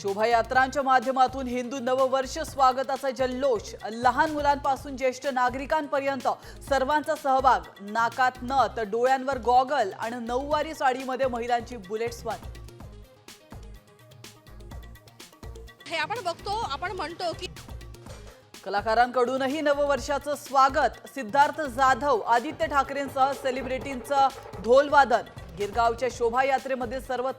शोभायात्रांच्या माध्यमातून हिंदू नववर्ष स्वागताचा जल्लोष. लहान मुलांपासून ज्येष्ठ नागरिकांपर्यंत सर्वांचा सहभाग. नाकात नथ डोळ्यांवर गॉगल आणि नऊवारी साडीमध्ये महिलांची बुलेट स्वारी हे आपण बघतो आपण म्हणतो की कलाकारांकडूनही नववर्षाचं स्वागत. सिद्धार्थ जाधव आदित्य ठाकरेंसह सेलिब्रिटींचं ढोलवादन. गिरगावच्या शोभायात्रेमध्ये सर्व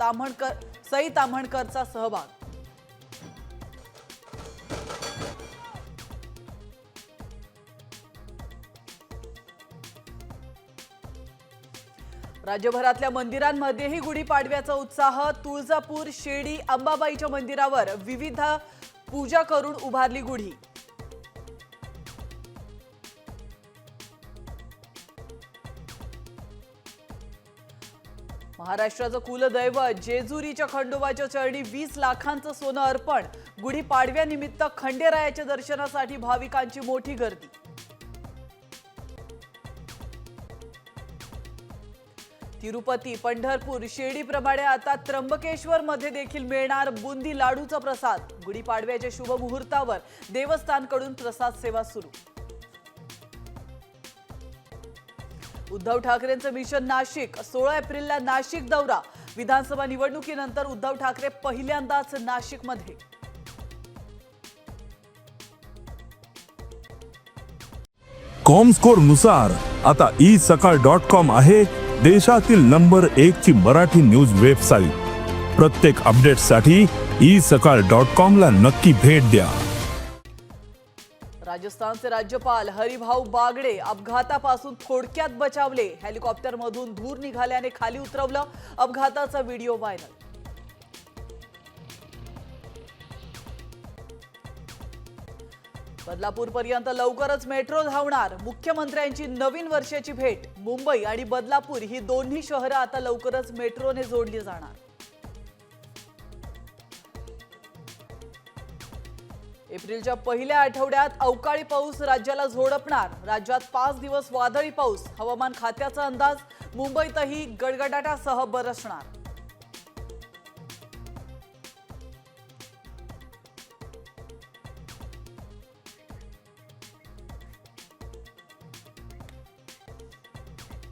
ताम्हणकर सई ताम्हणकरचा सहभाग. राज्यभरातल्या मंदिरांमध्येही गुढीपाडव्याचा उत्साह. तुळजापूर शिर्डी अंबाबाईच्या मंदिरावर विविध पूजा करून उभारली गुढी. महाराष्ट्राचं कुलदैवत जेजुरीच्या खंडोबाच्या चरणी वीस लाखांचं सोनं अर्पण. गुढीपाडव्यानिमित्त खंडेरायाच्या दर्शनासाठी भाविकांची मोठी गर्दी. तिरुपती पंढरपूर शिर्डीप्रमाणे आता त्र्यंबकेश्वर मध्ये देखील मिळणार बुंदी लाडूचा प्रसाद. गुढीपाडव्याच्या शुभ मुहूर्तावर देवस्थानकडून प्रसाद सेवा सुरू. उद्धव ठाकरेंचं मिशन नाशिक. सोळा एप्रिलला नाशिक दौरा. विधानसभा निवडणुकीनंतर उद्धव ठाकरे पहिल्यांदाच नाशिकमध्ये. कॉम स्कोरनुसार आता ई सकाळ डॉट कॉम आहे देशातील नंबर एक ची मराठी न्यूज वेबसाईट. प्रत्येक अपडेटसाठी ई सकाळ डॉट कॉम ला नक्की भेट द्या. राजस्थानचे राज्यपाल हरिभाऊ बागडे अपघातापासून थोडक्यात बचावले. हेलिकॉप्टरमधून धूर निघाल्याने खाली उतरवलं. अपघाताचा व्हिडिओ व्हायरल. बदलापूरपर्यंत लवकरच मेट्रो धावणार. मुख्यमंत्र्यांची नवीन वर्षाची भेट. मुंबई आणि बदलापूर ही दोन्ही शहरं आता लवकरच मेट्रोने जोडली जाणार. एप्रिलच्या पहिल्या आठवड्यात अवकाळी पाऊस राज्याला झोडपणार. राज्यात पाच दिवस वादळी पाऊस. हवामान खात्याचा अंदाज मुंबईतही गडगडाटासह बरसणार.